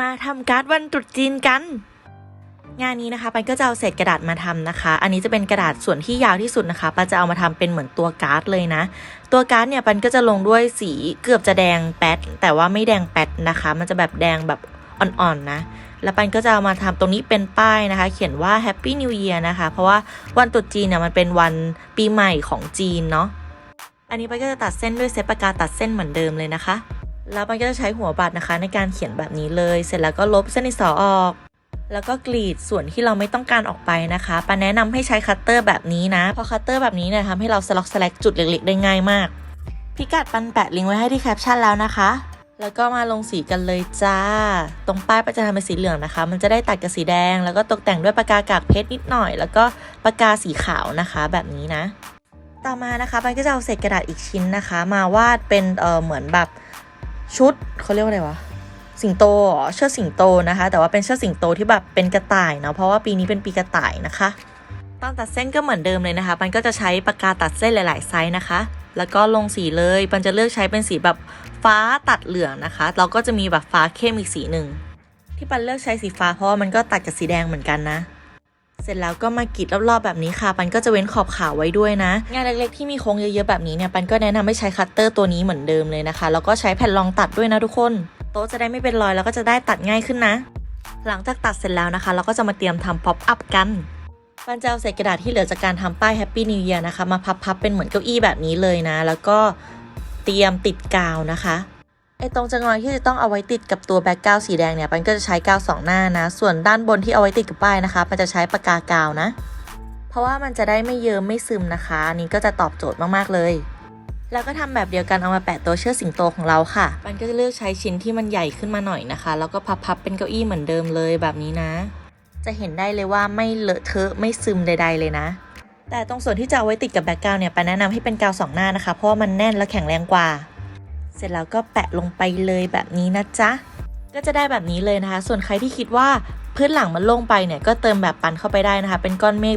มาทำการ์ดวันตรุษจีนกัน งานนี้นะคะปันก็จะเอาเศษกระดาษมาทำนะคะ อันนี้จะเป็นกระดาษส่วนที่ยาวที่สุดนะคะปันจะเอามาทำเป็นเหมือนตัวการ์ดเลยนะ ตัวการ์ดเนี่ยปันก็จะลงด้วยสีเกือบจะแดงแป๊ดแต่ว่าไม่แดงแป๊ดนะคะ มันจะแบบแดงแบบอ่อนๆนะ แล้วปันก็จะเอามาทำตรงนี้เป็นป้ายนะคะ เขียนว่า Happy New Year นะคะ เพราะว่าวันตรุษจีนเนี่ยมันเป็นวันปีใหม่ของจีนเนาะ อันนี้ปันก็จะตัดเส้นด้วยเซฟปากกาตัดเส้นเหมือนเดิมเลยนะคะ แล้วปันก็จะใช้หัวบัตรนะคะ ในการเขียนแบบนี้เลย เสร็จแล้วก็ลบเส้นที่สอออก แล้วก็กรีดส่วนที่เราไม่ต้องการออกไปนะคะปันแนะนำให้ใช้คัตเตอร์แบบนี้นะเพราะคัตเตอร์แบบนี้เนี่ยทำให้เราสล็อกสแลกจุดเล็กๆได้ง่ายมาก พิกัดปันแปะลิงก์ไว้ให้ที่แคปชั่นแล้วนะคะ แล้วก็มาลงสีกันเลยจ้า ตรงป้ายปันจะทำเป็นสีเหลืองนะคะ มันจะได้ตัดกับสีแดง แล้วก็ตกแต่งด้วยปากกากากเพชรนิดหน่อย แล้วก็ปากกาสีขาวนะคะ แบบนี้นะ ต่อมานะคะปันก็จะเอาเศษกระดาษอีกชิ้นนะคะ มาวาดเป็นเออเหมือนแบบ ชุดเขาเรียกว่าอะไรวะสิงโตเชือกสิงโตนะคะ แต่ว่าเป็นเชือกสิงโตที่แบบเป็นกระต่ายเนาะเพราะว่าปีนี้เป็นปีกระต่ายนะคะตอนตัดเส้นก็เหมือนเดิมเลยนะคะปันก็จะใช้ปากกาตัดเส้นหลาย ๆ ไซส์นะคะ แล้วก็ลงสีเลยปันจะเลือกใช้เป็นสีแบบฟ้าตัดเหลืองนะคะ เราก็จะมีแบบฟ้าเข้มอีกสีหนึ่ง ที่ปันเลือกใช้สีฟ้าเพราะว่ามันก็ตัดกับสีแดงเหมือนกันนะ เสร็จแล้วก็มากรีดรอบๆแบบนี้ค่ะ ปันก็จะเว้นขอบขาวไว้ด้วยนะ งานเล็กๆที่มีโค้งเยอะๆแบบนี้เนี่ยปันก็แนะนำให้ใช้คัตเตอร์ตัวนี้เหมือนเดิมเลยนะคะ แล้วก็ใช้แผ่นรองตัดด้วยนะทุกคน โต๊ะจะได้ไม่เป็นรอยแล้วก็จะได้ตัดง่ายขึ้นนะ หลังจากตัดเสร็จแล้วนะคะ เราก็จะมาเตรียมทำพ็อปอัพกันปันจะเอาเศษกระดาษที่เหลือจากการทำป้าย Happy New Year นะคะ มาพับๆเป็นเหมือนเก้าอี้แบบนี้เลยนะ แล้วก็เตรียมติดกาวนะคะ ไอ้ตรงจังหวะที่จะต้องเอาไว้ติดกับตัวแบ็กกราวสีแดงเนี่ยปันก็จะใช้กาวสองหน้านะ ส่วนด้านบนที่เอาไว้ติดกับป้ายนะคะปันจะใช้ปากกากาวนะ เพราะว่ามันจะได้ไม่เยิ้มไม่ซึมนะคะ อันนี้ก็จะตอบโจทย์มากๆเลย แล้วก็ทำแบบเดียวกันเอามาแปะตัวเชือกสิงโตของเราค่ะปันก็จะเลือกใช้ชิ้นที่มันใหญ่ขึ้นมาหน่อยนะคะ แล้วก็พับๆเป็นเก้าอี้เหมือนเดิมเลยแบบนี้นะ จะเห็นได้เลยว่าไม่เลอะเทอะไม่ซึมใด ๆ เลยนะ แต่ตรงส่วนที่จะเอาไว้ติดกับแบ็กกราวเนี่ยปแนะนำให้เป็นกาวสองหน้านะคะ เพราะว่ามันแน่นและแข็งแรงกว่า เสร็จแล้วก็แปะลงไปเลยแบบนี้นะจ๊ะ ก็จะได้แบบนี้เลยนะคะ ส่วนใครที่คิดว่าพื้นหลังมันโล่งไปเนี่ยก็เติมแบบปันเข้าไปได้นะคะ เป็นก้อนเมฆ